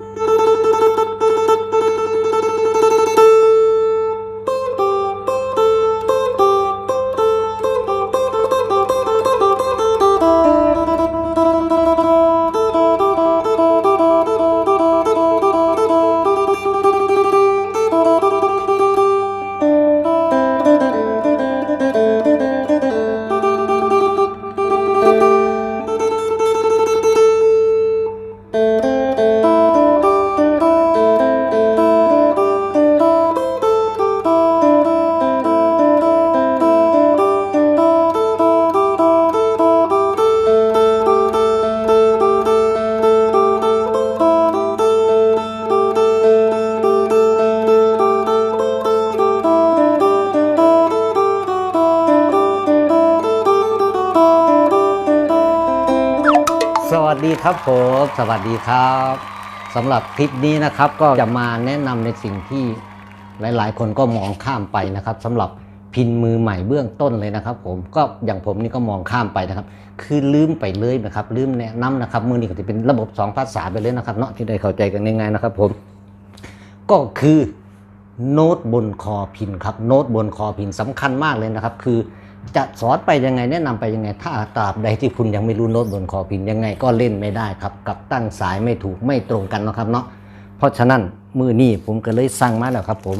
Bye. ครับผมสวัสดีครับสำหรับคลิปนี้นะครับก็จะมาแนะนำในสิ่งที่หลาย ๆ คนก็มองข้ามไปนะครับสำหรับพินมือใหม่เบื้องต้นเลยนะครับ ผมก็อย่างผมนี่ก็มองข้ามไปนะครับ คือลืมไปเลยนะครับ ลืมแนะนำนะครับมือนี้ก็จะเป็นระบบสองภาษาไปเลยนะครับเนาะที่ได้เข้าใจกันง่ายๆนะครับ ผมก็คือโน้ตบนคอพินครับโน้ตบนคอพินสำคัญมากเลยนะครับ คือ จะสอนไปยังไงแนะนำไปยังไง ถ้าตราบใดที่คุณยังไม่รู้โน้ตบนคอพินยังไงก็เล่นไม่ได้ครับ กับตั้งสายไม่ถูกไม่ตรงกันนะครับเนาะเพราะฉะนั้นมือนี้ผมก็เลยสั่งมาแล้วครับ ผม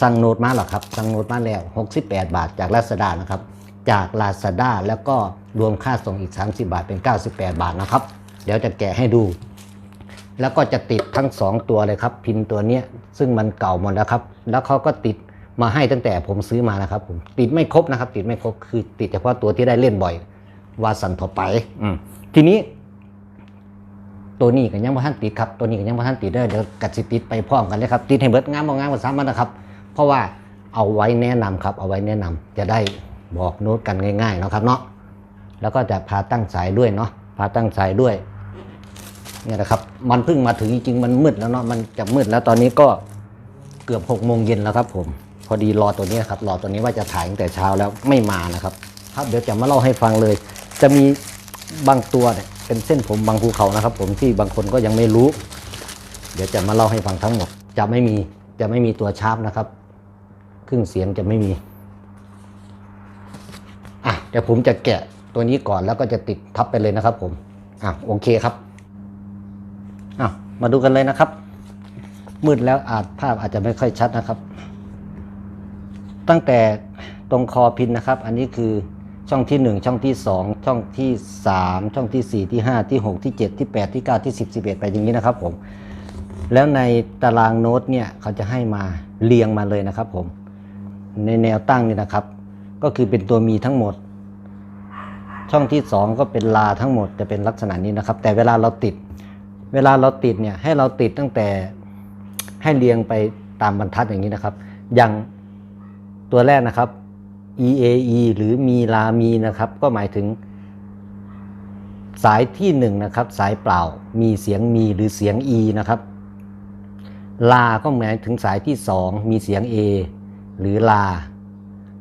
สั่งโน้ตมาแล้วครับสั่งโน้ตมาแล้ว 68 บาทจากลาซาด้านะครับ จากลาซาด้าแล้วก็รวมค่าส่งอีก 30 บาทเป็น 98 บาทนะครับ เดี๋ยวจะแกะให้ดู แล้วก็จะติดทั้ง 2 ตัวเลยครับ พิมพ์ตัวเนี้ยซึ่งมันเก่าหมดแล้วครับ แล้วเขาก็ติด มาให้ตั้งแต่ผมซื้อมานะครับผมติดไม่ครบนะครับ ติดไม่ครบคือ ติดเฉพาะตัวที่ได้เล่นบ่อย วาสันทอไปอืมทีนี้ ตัวนี้ก็ยังบ่ทันติดครับ ตัวนี้ก็ยังบ่ทันติดเด้อเดี๋ยวกัดสิติดไปพร้อมกันเลยครับ ติดให้เบิดงามบ่งามก็สามารถนะครับ เพราะว่าเอาไว้แนะนำครับ เอาไว้แนะนำจะได้บอกโน้ตกันง่ายๆเนาะครับเนาะแล้วก็จะพาตั้งสายด้วยเนาะพาตั้งสายด้วยเนี่ยนะครับ มันเพิ่งมาถึงจริงๆมันมืดแล้วเนาะมันจะมืดแล้วตอนนี้ก็เกือบหกโมงเย็นแล้วครับผมพ อดีรอตัวนี้ครับรอตัวนี้ว่าจะถ่ายตั้งแต่เช้าแล้วไม่มานะครับครับเดี๋ยวจะมาเล่าให้ฟังเลย จะมีบางตัวเนี่ยเป็นเส้นผมบางภูเขานะครับ ผมที่บางคนก็ยังไม่รู้ เดี๋ยวจะมาเล่าให้ฟังทั้งหมด จะไม่มีจะไม่มีตัวชาร์ปนะครับครึ่งเสียงจะไม่มีอะเดี๋ยวผมจะแกะตัวนี้ก่อนแล้วก็จะติดทับไปเลยนะครับ ผมอะโอเคครับอะมาดูกันเลยนะครับ มืดแล้วอาจภาพอาจจะไม่ค่อยชัดนะครับ ตั้งแต่ตรงคอพินนะครับ อันนี้คือช่องที่ 1 ช่องที่ 2 ช่องที่ 3 ช่องที่ 4 ที่ 5 ที่ 6 ที่ 7 ที่ 8 ที่ 9 ที่ 10 11 ไปอย่างนี้นะครับผม แล้วในตารางโน้ตเนี่ยเขาจะให้มาเรียงมาเลยนะครับผม ในแนวตั้งนี่นะครับ ก็คือเป็นตัวมีทั้งหมด ช่องที่ 2 ก็เป็นลาทั้งหมดจะเป็นลักษณะนี้นะครับ แต่เวลาเราติด เวลาเราติดเนี่ยให้เราติดตั้งแต่ให้เรียงไปตามบรรทัดอย่างนี้นะครับ อย่าง ตัวแรกนะครับ e a e หรือมีลามีนะครับ ก็หมายถึง สายที่1นงนะครับ สายเปล่า มีเสียงมีหรือเสียง e นะครับ ลา ก็หมายถึงสายที่ 2 มีเสียง a หรือลา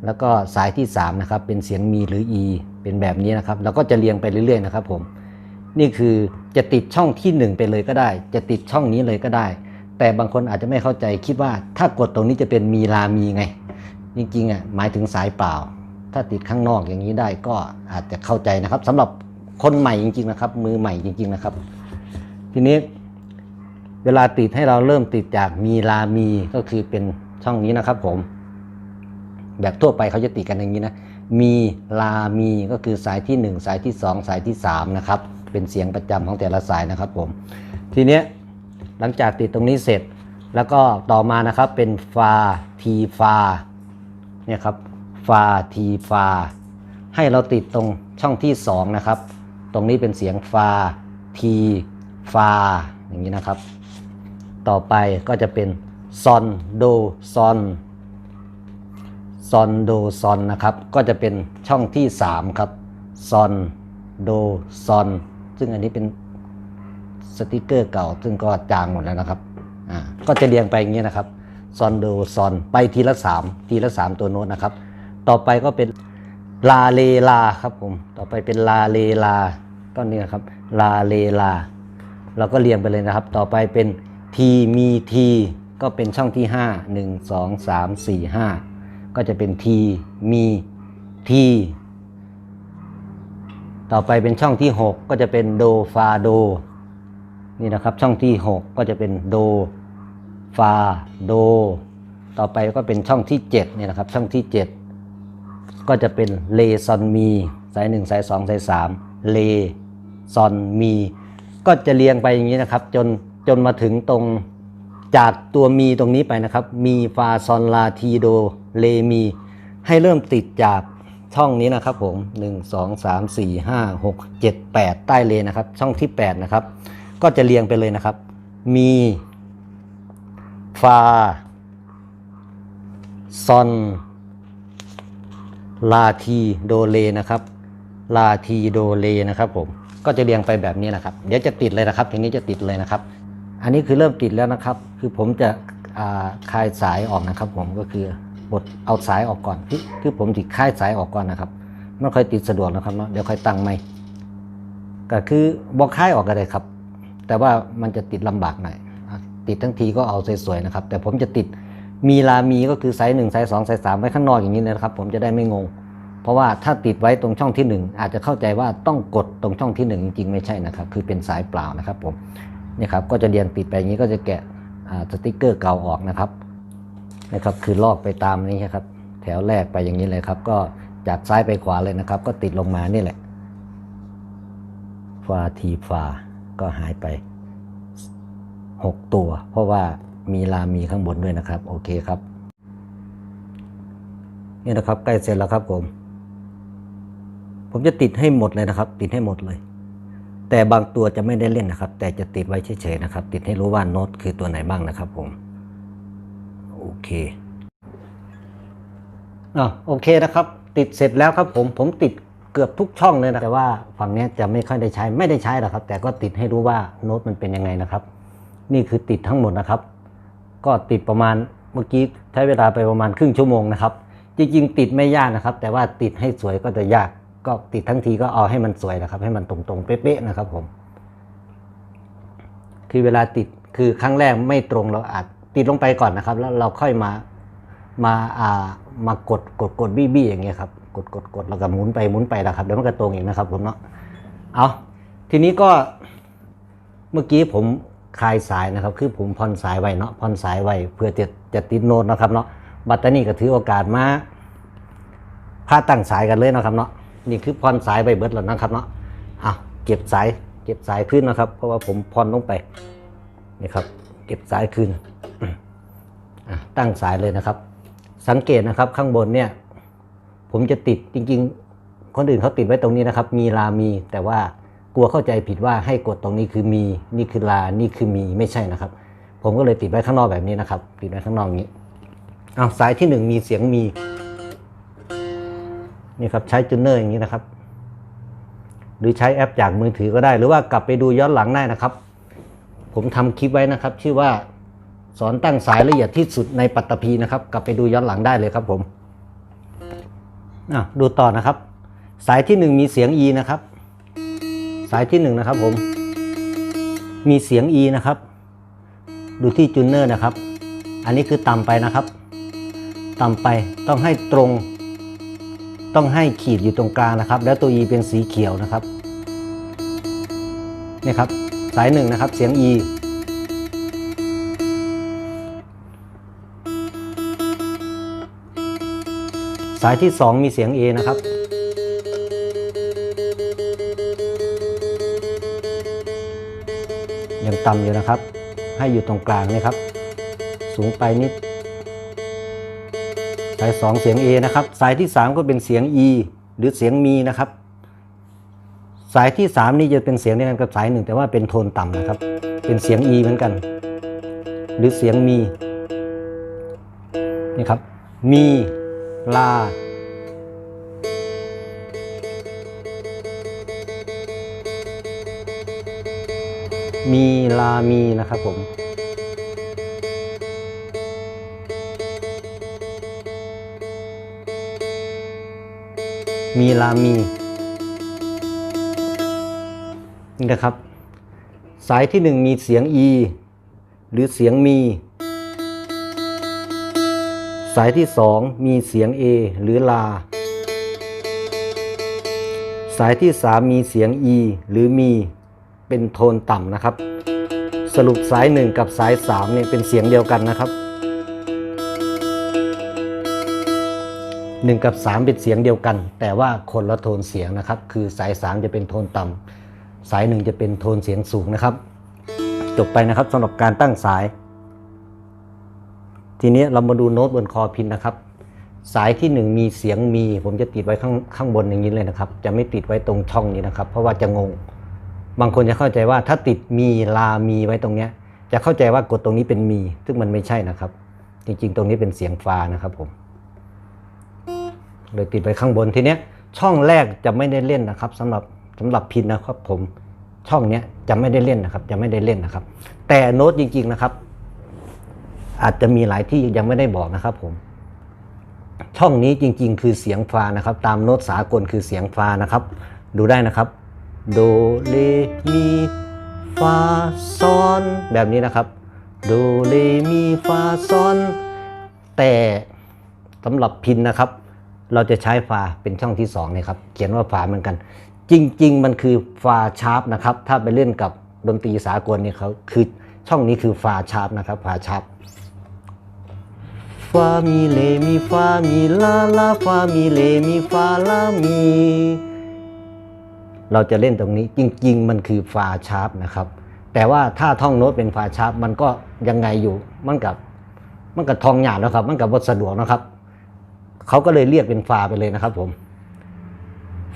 แล้วก็สายที่3นะครับ เป็นเสียงมีหรือ e เป็นแบบนี้นะครับ แล้วก็จะเรียงไปเรื่อยๆนะครับผม นี่คือจะติดช่องที่ 1 ไปเลยก็ได้ จะติดช่องนี้เลยก็ได้ แต่บางคนอาจจะไม่เข้าใจคิดว่าถ้ากดตรงนี้จะเป็นมีลามีไง จริงๆอะหมายถึงสายเปล่า ถ้าติดข้างนอกอย่างนี้ได้ก็อาจจะเข้าใจนะครับสำหรับคนใหม่จริง ๆนะครับ มือใหม่จริง ๆนะครับ ทีนี้เวลาติดให้เราเริ่มติดจากมีลามีก็คือเป็นช่องนี้นะครับ ผม แบบทั่วไปเขาจะติดกันอย่างนี้นะมีลามีก็คือสายที่ 1 สายที่ 2 สายที่3นะครับเป็นเสียงประจำของแต่ละสายนะครับ ผม ทีเนี้ยหลังจากติดตรงนี้เสร็จ แล้วก็ต่อมานะครับเป็นฟาทีฟา เนี่ยครับฟาทีฟาให้เราติดตรงช่องที่2นะครับ ตรงนี้เป็นเสียงฟาทีฟาอย่างนี้นะครับ ต่อไปก็จะเป็นซอนโดซอนซอนโดซอนนะครับ ก็จะเป็นช่องที่ 3 ครับซอนโดซอนซึ่งอันนี้เป็นสติกเกอร์เก่า ซึ่งก็จางหมดแล้วนะครับ อ่า ก็จะเรียงไปอย่างนี้นะครับ ซอนโดซอนไปทีละ3ทีละ3ตัวโน้ตนะครับ ต่อไปก็เป็นลาเลลาครับผมต่อไปเป็นลาเลลาก็นี่นะครับลาเลลา เราก็เรียงไปเลยนะครับ ต่อไปเป็น T มี T ก็เป็นช่องที่ 5 1 2 3 4 5 ก็จะเป็น T มี T ต่อไปเป็นช่องที่ 6 ก็จะเป็นโดฟาโดนี่นะครับช่องที่ 6 ก็จะเป็นโด ฟา โด ต่อไปก็เป็นช่องที่7นี่นะครับช่องที่ 7 ก็จะเป็นเลซอนมี สาย 1 สาย 2 สาย 3 เลซอนมี ก็จะเรียงไปอย่างนี้นะครับจนจนมาถึงตรงจากตัวมีตรงนี้ไปนะครับ มีฟาซอนลาทีโดเลมี ให้เริ่มติดจากช่องนี้นะครับผม 1 2 3 4 5 6 7 8 ใต้เลนะครับ ช่องที่ 8 นะครับ ก็จะเรียงไปเลยนะครับ มี ฟา ซอน ลาทีโดเลนะครับ ลาทีโดเลนะครับผม ก็จะเรียงไปแบบนี้นะครับ เดี๋ยวจะติดเลยนะครับ ทีนี้จะติดเลยนะครับ อันนี้คือเริ่มติดแล้วนะครับ คือผมจะาคลายสายออกนะครับ ผมก็คือบดเอาสายออกก่อนคือคือผมติดคลายสายออกก่อนนะครับไม่ค่อยติดสะดวกนะครับเนาะเดี๋ยวค่อยตั้งไม่ก็คือบอกคลายออกก็ได้ครับ แต่ว่ามันจะติดลำบากหน่อย ติดทั้งทีก็เอาสวยๆนะครับ แต่ผมจะติดมีลามีก็คือไซส์หนึ่งไซส์สองไซส์สามไว้ข้างนอกอย่างนี้นะครับ ผมจะได้ไม่งง เพราะว่าถ้าติดไว้ตรงช่องที่หนึ่งอาจจะเข้าใจว่าต้องกดตรงช่องที่หนึ่งจริงๆไม่ใช่นะครับ คือเป็นสายเปล่านะครับผมนี่ครับก็จะเรียงติดไปอย่างนี้ก็จะแกะสติกเกอร์เก่าออกนะครับนะครับ คือลอกไปตามนี้ครับ แถวแรกไปอย่างนี้เลยครับ ก็จากซ้ายไปขวาเลยนะครับ ก็ติดลงมานี่แหละฟาทีฟาก็หายไป 6 ตัว เพราะว่ามีลามีข้างบนด้วยนะครับ โอเคครับ นี่นะครับใกล้เสร็จแล้วครับผม ผมจะติดให้หมดเลยนะครับ ติดให้หมดเลย แต่บางตัวจะไม่ได้เล่นนะครับ แต่จะติดไว้เฉยๆนะครับ ติดให้รู้ว่าโน้ตคือตัวไหนบ้างนะครับ ผมโอเคอะโอเคนะครับ ติดเสร็จแล้วครับผมผมติดเกือบทุกช่องเลยนะแต่ว่าฝั่งนี้จะไม่ค่อยได้ใช้ไม่ได้ใช้หรอกครับ แต่ก็ติดให้รู้ว่าโน้ตมันเป็นยังไงนะครับ นี่คือติดทั้งหมดนะครับ ก็ติดประมาณเมื่อกี้ใช้เวลาไปประมาณครึ่งชั่วโมงนะครับ จริงๆ ติดไม่ยากนะครับ แต่ว่าติดให้สวยก็จะยาก ก็ติดทั้งทีก็เอาให้มันสวยนะครับ ให้มันตรงๆเป๊ะๆนะครับผม คือเวลาติดคือครั้งแรกไม่ตรงเราอาจติดลงไปก่อนนะครับ แล้วเราค่อยมามาอ่ามากดกดกดบี้บี้อย่างเงี้ยครับกดกดกดแล้วก็หมุนไปหมุนไปนะครับเดี๋ยวมันก็ตรงเองนะครับผมเนาะเอาทีนี้ก็เมื่อกี้ผม คลายสายนะครับ คือผมผ่อนสายไว้เนาะผ่อนสายไว้เพื่อจะจะติดโน้ตนะครับเนาะบัตตานี่ก็ถือโอกาสมาพาตั้งสายกันเลยนะครับเนาะนี่คือผ่อนสายไปเบิดแล้วนะครับเนาะเอาเก็บสายเก็บสายขึ้นนะครับ เพราะว่าผมผ่อนลงไปนี่ครับ เก็บสายคืนตั้งสายเลยนะครับ สังเกตนะครับข้างบนเนี่ย ผมจะติดจริง ๆ คนอื่นเขาติดไว้ตรงนี้นะครับ มีลามีแต่ว่า กลัวเข้าใจผิดว่าให้กดตรงนี้คือมี นี่คือลา นี่คือมีไม่ใช่นะครับ ผมก็เลยติดไว้ข้างนอกแบบนี้นะครับ ติดไว้ข้างนอกนี้เอาสายที่หนึ่งมีเสียงมี นี่ครับใช้จูเนอร์อย่างนี้นะครับ หรือใช้แอปจากมือถือก็ได้ หรือว่ากลับไปดูย้อนหลังได้นะครับ ผมทำคลิปไว้นะครับ ชื่อว่าสอนตั้งสายละเอียดที่สุดในปัตตภีนะครับ กลับไปดูย้อนหลังได้เลยครับผมดูต่อนะครับ สายที่หนึ่งมีเสียง E นะครับ สายที่หนึ่งนะครับผม มีเสียง E นะครับ ดูที่จูนเนอร์นะครับ อันนี้คือต่ำไปนะครับ ต่ำไปต้องให้ตรง ต้องให้ขีดอยู่ตรงกลางนะครับ แล้วตัว E เป็นสีเขียวนะครับนี่ครับ สายหนึ่งนะครับ เสียง E สายที่ 2 มีเสียง A นะครับ ยังต่ำอยู่นะครับ ให้อยู่ตรงกลางนี่ครับ สูงไปนิด สาย 2 เสียง A นะครับ สายที่ 3 ก็เป็นเสียง E หรือเสียงมีนะครับ สายที่ 3 นี่จะเป็นเสียงเดียวกันกับสายหนึ่งแต่ว่าเป็นโทนต่ำนะครับ เป็นเสียง E เหมือนกัน หรือเสียงมีนี่ครับ มีลา มีลามีนะครับผม มีลามีนี่นะครับสสายที่หนึ่งมีเสียง e หรือเสียงมี สายที่สองมีเสียง a หรือลา สายที่สามมีเสียง e หรือมี เป็นโทนต่ำนะครับ สรุปสายหนึ่งกับสายสามเนี่ยเป็นเสียงเดียวกันนะครับหนึ่งกับสามเป็นเสียงเดียวกัน แต่ว่าคนละโทนเสียงนะครับ คือสายสามจะเป็นโทนต่ำสายหนึ่งจะเป็นโทนเสียงสูงนะครับ จบไปนะครับสำหรับการตั้งสาย ทีนี้เรามาดูโน้ตบนคอพินนะครับสายที่หนึ่งมีเสียงมี ผมจะติดไว้ข้างข้างบนอย่างนี้เลยนะครับ จะไม่ติดไว้ตรงช่องนี้นะครับ เพราะว่าจะงง บางคนจะเข้าใจว่าถ้าติดมีลามีไว้ตรงเนี้ย จะเข้าใจว่ากดตรงนี้เป็นมี ซึ่งมันไม่ใช่นะครับ จริงๆ ตรงนี้เป็นเสียงฟานะครับผมเลยติดไว้ข้างบนทีเนี้ย ช่องแรกจะไม่ได้เล่นนะครับสำหรับสำหรับพินนะครับผมช่องเนี้ยจะไม่ได้เล่นนะครับจะไม่ได้เล่นนะครับ แต่โน้ตจริง ๆนะครับ อาจจะมีหลายที่ยังไม่ได้บอกนะครับผมช่องนี้จริง ๆ คือเสียงฟานะครับ ตามโน้ตสากลคือเสียงฟานะครับ ดูได้นะครับ โดเรมีฟาซอนแบบนี้นะครับโดเรมีฟาซอนแต่สำหรับพินนะครับ เราจะใช้ฟาเป็นช่องที่2นะครับ เขียนว่าฟาเหมือนกัน จริง ๆ มันคือฟาชาร์ปนะครับ ถ้าไปเล่นกับดนตรีสากลนี่เขาคือช่องนี้คือฟาชาร์ปนะครับฟาชาร์ปฟามีเลมีฟามีลาลาฟามีเลมีฟาลามี เราจะเล่นตรงนี้จริง ๆ มันคือฟาชาร์ปนะครับ แต่ว่าถ้าท่องโน้ตเป็นฟาชาร์ปมันก็ยังไงอยู่มันกับมันกับทองหยาดแล้วครับ มันกับบทสะดวกนะครับเขาก็เลยเรียกเป็นฟาไปเลยนะครับผม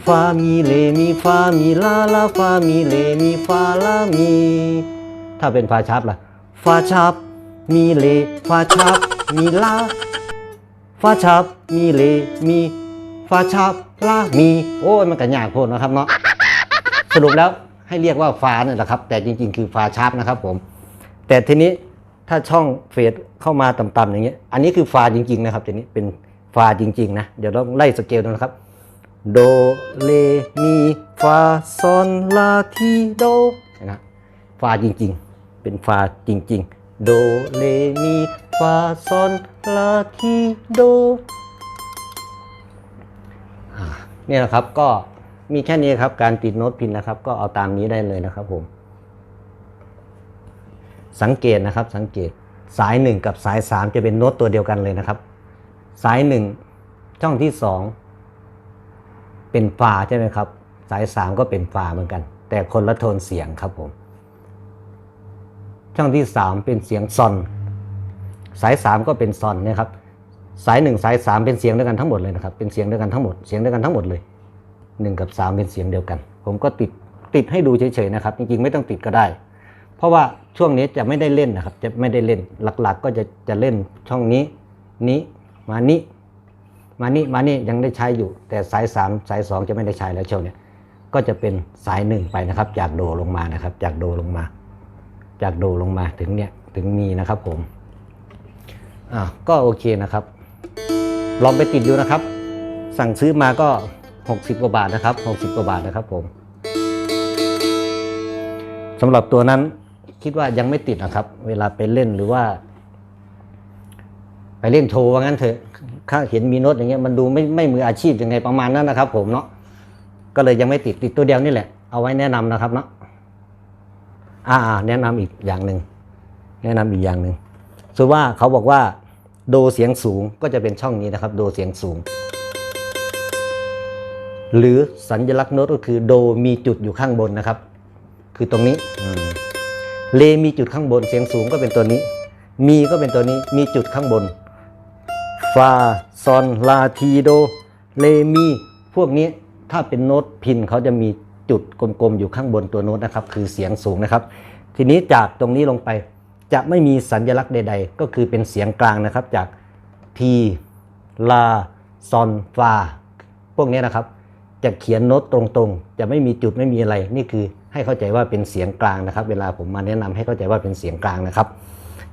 ฟามีเลมีฟามีลาลาฟามีเลมีฟาลามี ถ้าเป็นฟาชาร์ปล่ะฟาชาร์ปมีเลฟาชาร์ปมีลาฟาชาร์ปมีเลมีฟาชาร์ปลามี โอ้ยมันก็ยากโพดนะครับเนาะ สรุปแล้วให้เรียกว่าฟ้าเนี่ยแหละครับ แต่จริง ๆ คือฟ้าชาร์ปนะครับผม แต่ทีนี้ถ้าช่องเฟดเข้ามาต่ำๆอย่างเงี้ย อันนี้คือฟ้าจริง ๆ นะครับทีนี้เป็นฟ้าจริง ๆ นะ เดี๋ยวเราไล่สเกลดูนะครับ โด เล มี ฟา ซอน ลา ที โดนะฟาจริง ๆ เป็นฟาจริง ๆ โด เล มี ฟา ซอน ลา ที โดนี่นะครับก็ มีแค่นี้ครับ การติดโน้ตพินนะครับ ก็เอาตามนี้ได้เลยนะครับผม สังเกตนะครับ สังเกตสาย 1 กับสาย 3 จะเป็นโน้ตตัวเดียวกันเลยนะครับ สาย 1 ช่องที่ 2 เป็นฟาใช่ไหมครับ สาย 3 ก็เป็นฟาเหมือนกัน แต่คนละโทนเสียงครับผม ช่องที่ 3 เป็นเสียงซอน สาย 3 ก็เป็นซอนนะครับ สาย 1 สาย 3 เป็นเสียงเดียวกันทั้งหมดเลยนะครับ เป็นเสียงเดียวกันทั้งหมด เสียงเดียวกันทั้งหมดเลย 1 กับ 3 เป็นเสียงเดียวกัน ผมก็ติดติดให้ดูเฉยๆนะครับ จริงๆไม่ต้องติดก็ได้ เพราะว่าช่วงนี้จะไม่ได้เล่นนะครับ จะไม่ได้เล่นหลักๆ ก็จะจะเล่นช่องนี้นี้มานี้มานี่มานี่ยังได้ใช้อยู่ แต่สาย 3 สาย 2 จะไม่ได้ใช้แล้วช่วงนี้ก็จะเป็นสายหนึ่งไปนะครับ จากโดลงมานะครับ จากโดลงมา จากโดลงมาถึงเนี้ยถึงมีนะครับผมอ่าก็โอเคนะครับ ลองไปติดดูนะครับ สั่งซื้อมาก็ 60 กว่าบาทนะครับ 60 กว่าบาทนะครับผมสำหรับตัวนั้นคิดว่ายังไม่ติดนะครับ เวลาไปเล่นหรือว่า ไปเล่นโชว์ว่างั้นเถอะถ้าเห็นมีโน้ตอย่างเงี้ยมันดูไม่ไม่มืออาชีพยังไงประมาณนั้นนะครับ ผมเนาะก็เลยยังไม่ติดติดตัวเดียวนี่แหละ เอาไว้แนะนำนะครับเนาะอ่าแนะนำอีกอย่างหนึ่งแนะนำอีกอย่างหนึ่งส่วนว่าเขาบอกว่าโดเสียงสูงก็จะเป็นช่องนี้นะครับ โดเสียงสูง หรือสัญลักษณ์โน้ตก็คือโดมีจุดอยู่ข้างบนนะครับ คือตรงนี้เลมีจุดข้างบนเสียงสูงก็เป็นตัวนี้ มีก็เป็นตัวนี้มีจุดข้างบนฟาซอนลาทีโดเลมีพวกนี้ถ้าเป็นโน้ตพินเขาจะมีจุดกลมๆอยู่ข้างบนตัวโน้ตนะครับ คือเสียงสูงนะครับ ทีนี้จากตรงนี้ลงไปจะไม่มีสัญลักษณ์ใด ๆ ก็คือเป็นเสียงกลางนะครับจากทีลาซอนฟาพวกนี้นะครับ จะเขียนโน้ตตรงๆ จะไม่มีจุดไม่มีอะไร นี่คือให้เข้าใจว่าเป็นเสียงกลางนะครับ เวลาผมมาแนะนำให้เข้าใจว่าเป็นเสียงกลางนะครับ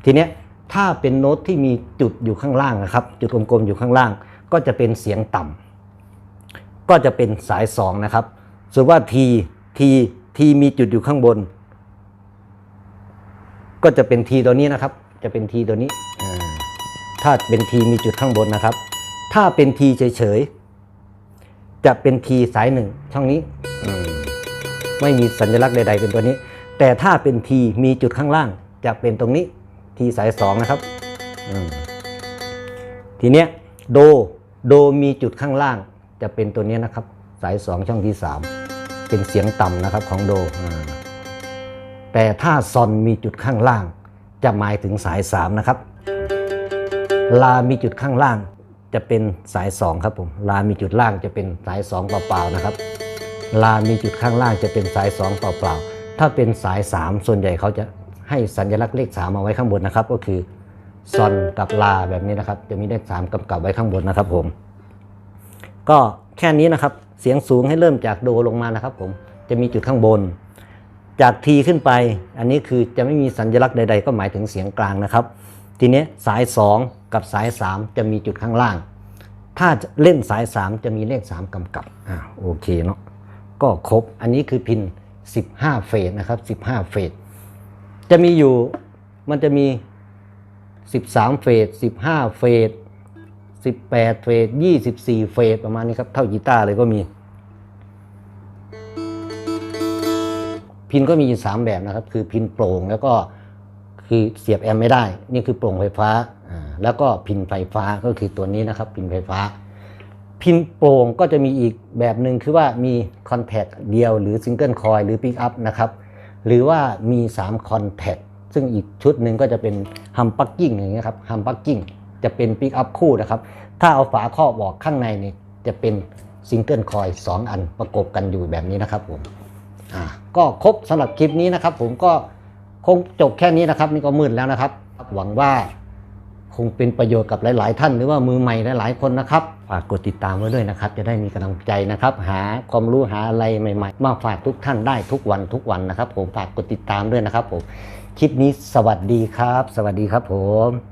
ทีเนี้ยถ้าเป็นโน้ตที่มีจุดอยู่ข้างล่างนะครับ จุดกลมๆอยู่ข้างล่าง ก็จะเป็นเสียงต่ำก็จะเป็นสาย2นะครับส่วนว่าทีทีทีมีจุดอยู่ข้างบน ก็จะเป็นทีตัวนี้นะครับ จะเป็นทีตัวนี้ถ้าเป็นทีมีจุดข้างบนนะครับ ถ้าเป็นทีเฉยๆ จะเป็นทีสายหนึ่งช่องนี้อืมไม่มีสัญลักษณ์ใด ๆ เป็นตัวนี้ แต่ถ้าเป็นทีมีจุดข้างล่าง จะเป็นตรงนี้ทีสายสองนะครับอืมทีเนี้ยโดโดมีจุดข้างล่าง จะเป็นตัวนี้นะครับ สายสองช่องที่สามเป็นเสียงต่ำนะครับของโดอ่าแต่ถ้าซอนมีจุดข้างล่าง จะหมายถึงสายสามนะครับลามีจุดข้างล่าง จะเป็นสายสองครับผมลามีจุดล่างจะเป็นสายสองเปล่าๆนะครับ ลามีจุดข้างล่างจะเป็นสายสองเปล่าๆ ถ้าเป็นสายสามส่วนใหญ่เขาจะให้สัญลักษณ์เลขสามเอาไว้ข้างบนนะครับ ก็คือซอนกับลาแบบนี้นะครับ จะมีเลขสามกำกับไว้ข้างบนนะครับผม ก็แค่นี้นะครับเสียงสูงให้เริ่มจากโดลงมานะครับผมจะมีจุดข้างบน จากทีขึ้นไป อันนี้คือจะไม่มีสัญลักษณ์ใด ๆ ก็หมายถึงเสียงกลางนะครับ ทีนี้สาย 2 กับสาย 3 จะมีจุดข้างล่าง ถ้าเล่นสาย 3 จะมีเลข 3 กำกับอ่าโอเคเนาะก็ครบอันนี้คือพิน 15 เฟสนะครับ 15 เฟสจะมีอยู่มันจะมี 13 เฟส15 เฟส18 เฟส24 เฟสประมาณนี้ครับ เท่ากีตาร์เลยก็มี พินก็มีอยู่สามแบบนะครับ คือพินโปร่งแล้วก็คือเสียบแอมไม่ได้ นี่คือโปร่งไฟฟ้า แล้วก็พินไฟฟ้าก็คือตัวนี้นะครับ พินไฟฟ้า พินโปร่งก็จะมีอีกแบบหนึ่งคือว่ามีคอนแทคเดียวหรือซิงเกิลคอยหรือปิกอัพนะครับ หรือว่ามี3คอนแทคซึ่งอีกชุดหนึ่งก็จะเป็นฮัมปักกิ้งอย่างเงี้ยครับฮัมปักกิ้งจะเป็นปิกอัพคู่นะครับ ถ้าเอาฝาครอบออกข้างในนี่จะเป็นซิงเกิลคอยสองอันประกบกันอยู่แบบนี้นะครับผมอ่าก็ครบสำหรับคลิปนี้นะครับ ผมก็คงจบแค่นี้นะครับ นี่ก็มืดแล้วนะครับ หวังว่า คงเป็นประโยชน์กับหลาย ๆ ท่าน หรือว่ามือใหม่หลาย ๆ คนนะครับฝากกดติดตามไว้ด้วยนะครับ จะได้มีกำลังใจนะครับ หาความรู้หาอะไรใหม่ ๆ มาฝากทุกท่านได้ทุกวันทุกวันนะครับ ผมฝากกดติดตามด้วยนะครับผมคลิปนี้สวัสดีครับ สวัสดีครับผม